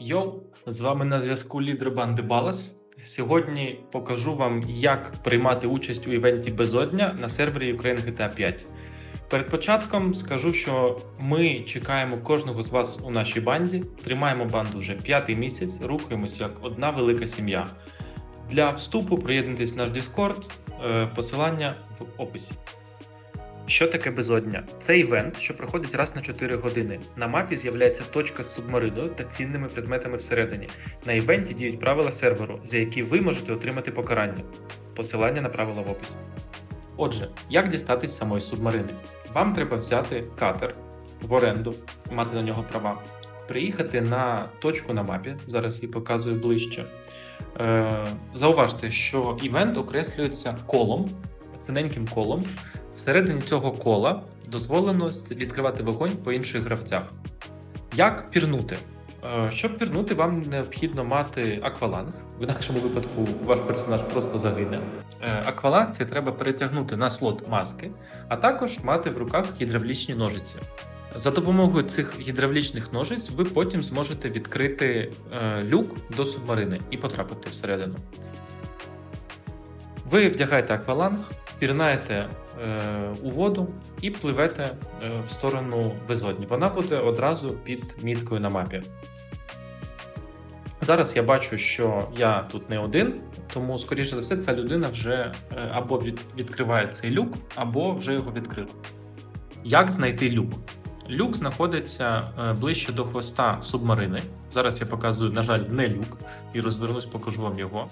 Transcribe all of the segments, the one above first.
Йоу, з вами на зв'язку лідер банди Балас. Сьогодні покажу вам, як приймати участь у івенті Безодня на сервері Ukraine GTA 5. Перед початком скажу, що ми чекаємо кожного з вас у нашій банді. Тримаємо банду вже п'ятий місяць, рухаємось як одна велика сім'я. Для вступу приєднуйтесь в наш Discord, е, посилання в описі. Що таке безодня? Це івент, що проходить раз на 4 години. На мапі з'являється точка з субмариною та цінними предметами всередині. На івенті діють правила серверу, за які ви можете отримати покарання. Посилання на правила в описі. Отже, як дістатись самої субмарини? Вам треба взяти катер в оренду, мати на нього права, приїхати на точку на мапі, зараз її показую ближче. Е, зауважте, що івент окреслюється колом, синеньким колом. Всередині цього кола дозволено відкривати вогонь по інших гравцях. Як пірнути? Е, Щоб пірнути, вам необхідно мати акваланг. В інакшому випадку ваш персонаж просто загине. Е, Акваланг це треба перетягнути на слот маски, а також мати в руках гідравлічні ножиці. За допомогою цих гідравлічних ножиць ви потім зможете відкрити е, люк до субмарини і потрапити всередину. Ви вдягаєте акваланг, пірнаєте е, у воду і пливете е, в сторону безодні. Вона буде одразу під міткою на мапі. Зараз я бачу, що я тут не один, тому, скоріше за все, ця людина вже е, або від, відкриває цей люк, або вже його відкрила. Як знайти люк? Люк знаходиться ближче до хвоста субмарини. Зараз я показую, на жаль, не люк, і розвернусь, покажу вам його.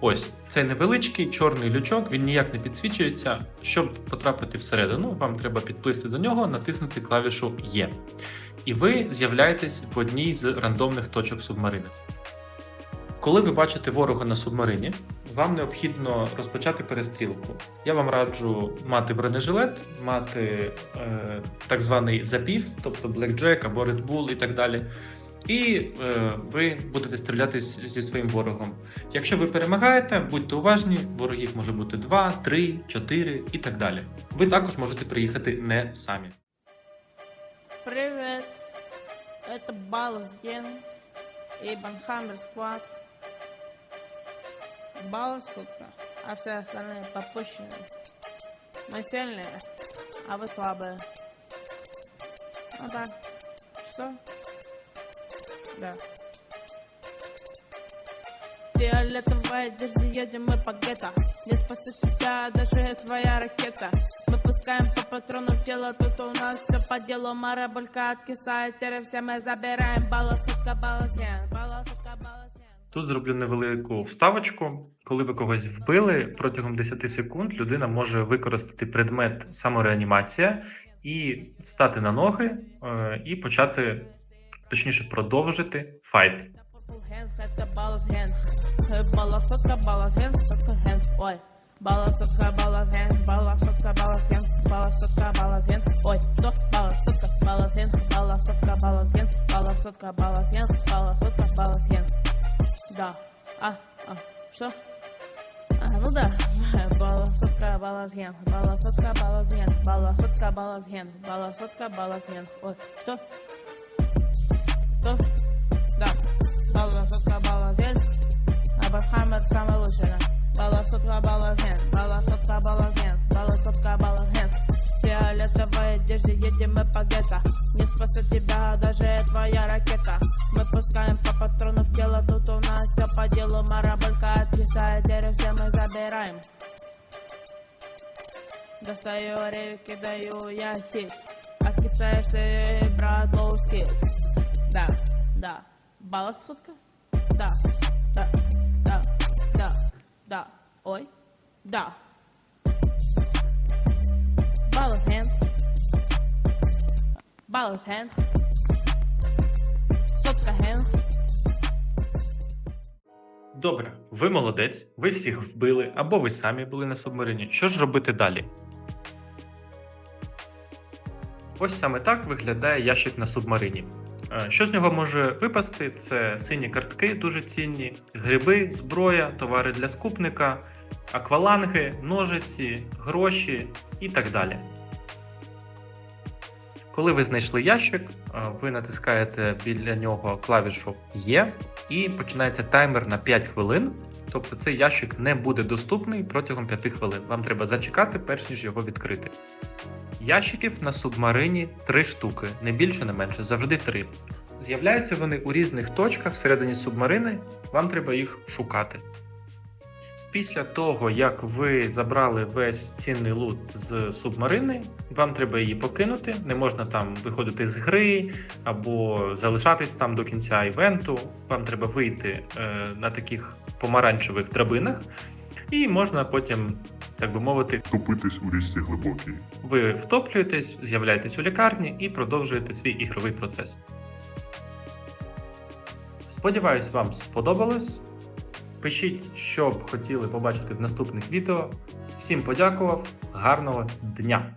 Ось цей невеличкий чорний лючок, він ніяк не підсвічується. Щоб потрапити всередину, вам треба підплисти до нього, натиснути клавішу Є. І ви з'являєтесь в одній з рандомних точок субмарини. Коли ви бачите ворога на субмарині, вам необхідно розпочати перестрілку. Я вам раджу мати бронежилет, мати е, так званий запів, тобто блекджек або Bull і так далі І е, ви будете стрілятись зі своїм ворогом. Якщо ви перемагаєте, будьте уважні, ворогів може бути 2, 3, 4 і так далі. Ви також можете приїхати не самі. Привет, это Балас Ген и Банхаммер Сквад. Балас сутка, а все остальные попущены. Мы сильные, а вы слабые. Ну так, что? Да. Фиолетовая одежда, едем мы по гетто Не спасет тебя даже твоя ракета Мы пускаем по патрону в тело, тут у нас все по делу Марабулька откисает, теперь все мы забираем Баласутка, баласен, баласутка, баласен Тут зроблю невелику вставочку. Коли ви когось вбили, протягом 10 секунд людина може використати предмет самореанімація і встати на ноги е, і почати, точніше, продовжити файт. Ой, баласутка, балас hand Баласутка, балас hand Баласутка, балас Ой, hand Да, а, а, что? А, ну да, баласотка, баласген, баласотка, баласген, баласотка, баласген, баласотка, баласген. Ой? Что? Абрахамед самый лучший, да. Баласотка, баласген, баласотка, баласген, баласотка, баласген. Фиолетовой одежде едем мы по гетто. Не спасет тебя даже твоя ракета Мы пускаем по патрону в тело Тут у нас все по делу. Мараболька откисает, теперь все мы забираем. Достаю ревик и даю я хит. Откисаешь ты, брат, low skill Да, да? Да, да, да, да, да Ой, да Ballas hand. Ballas hand. Сотка hand. Добре, ви молодець, ви всіх вбили, або ви самі були на субмарині. Що ж робити далі? Ось саме так виглядає ящик на субмарині. Е, Що з нього може випасти? Це сині картки, дуже цінні, гриби, зброя, товари для скупника, акваланги, ножиці, гроші і так далі. Коли ви знайшли ящик, е, ви натискаєте біля нього клавішу Є і починається таймер на 5 хвилин. Тобто цей ящик не буде доступний протягом 5 хвилин. Вам треба зачекати, перш ніж його відкрити. Ящиків на субмарині 3 штуки, не більше, не менше, завжди 3. З'являються вони у різних точках всередині субмарини, вам треба їх шукати. Після того, як ви забрали весь цінний лут з субмарини, вам треба її покинути. Не можна там виходити з гри або залишатись там до кінця івенту. Вам треба вийти е, на таких помаранчевих драбинах, і можна потім, так би мовити, Топитись у річці глибокій. ви втоплюєтесь, з'являєтесь у лікарні і продовжуєте свій ігровий процес. Сподіваюсь, вам сподобалось. Пишіть, що б хотіли побачити в наступних відео. Всім подякував, гарного дня!